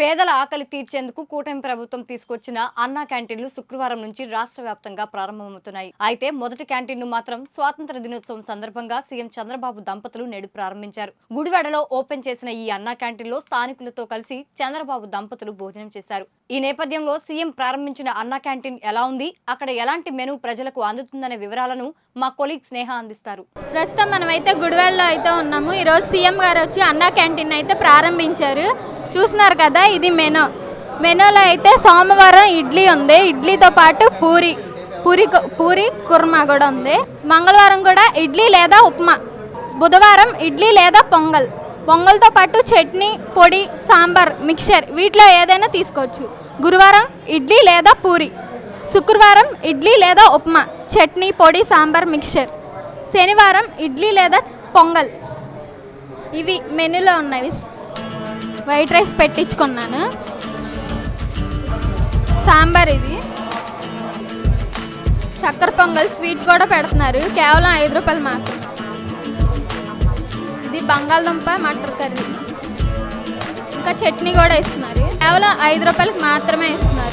పేదల ఆకలి తీర్చేందుకు కూటమి ప్రభుత్వం తీసుకొచ్చిన అన్నా క్యాంటీన్లు శుక్రవారం నుంచి రాష్ట్ర వ్యాప్తంగా ప్రారంభమవుతున్నాయి. అయితే మొదటి క్యాంటీన్ను మాత్రం స్వాతంత్ర దినోత్సవం సందర్భంగా సీఎం చంద్రబాబు దంపతులు నేడు ప్రారంభించారు. గుడివాడలో ఓపెన్ చేసిన ఈ అన్నా క్యాంటీన్లో స్థానికులతో కలిసి చంద్రబాబు దంపతులు భోజనం చేశారు. ఈ నేపథ్యంలో సీఎం ప్రారంభించిన అన్నా క్యాంటీన్ ఎలా ఉంది? అక్కడ ఎలాంటి మెను ప్రజలకు అందుతుందనే వివరాలను మా కొలీగ్ స్నేహ అందిస్తారు. ప్రస్తుతం మనమైతే గుడివాడలో అయితే ఉన్నాము. ఈరోజు సీఎం గారు వచ్చి అన్నా క్యాంటీన్ అయితే ప్రారంభించారు. చూస్తున్నారు కదా ఇది మెనూ. మెనూలో అయితే సోమవారం ఇడ్లీ ఉంది. ఇడ్లీతో పాటు పూరి పూరి కు- పూరి కుర్మా కూడా ఉంది. మంగళవారం కూడా ఇడ్లీ లేదా ఉప్మా. బుధవారం ఇడ్లీ లేదా పొంగల్. పొంగల్తో పాటు చట్నీ పొడి సాంబార్ మిక్చర్ వీటిలో ఏదైనా తీసుకోవచ్చు. గురువారం ఇడ్లీ లేదా పూరి. శుక్రవారం ఇడ్లీ లేదా ఉప్మా. చట్నీ పొడి సాంబార్ మిక్చర్. శనివారం ఇడ్లీ లేదా పొంగల్. ఇవి మెనూలో ఉన్నవి. White rice పెట్టించుకున్నాను. సాంబార్ ఇది. చక్కెర పొంగల్ స్వీట్ కూడా పెడుతున్నారు. కేవలం ఐదు రూపాయలు మాత్రం. ఇది బంగాళదుంప మటర్ కర్రీ. ఇంకా చట్నీ కూడా ఇస్తున్నారు కేవలం ఐదు రూపాయలకి మాత్రమే ఇస్తున్నారు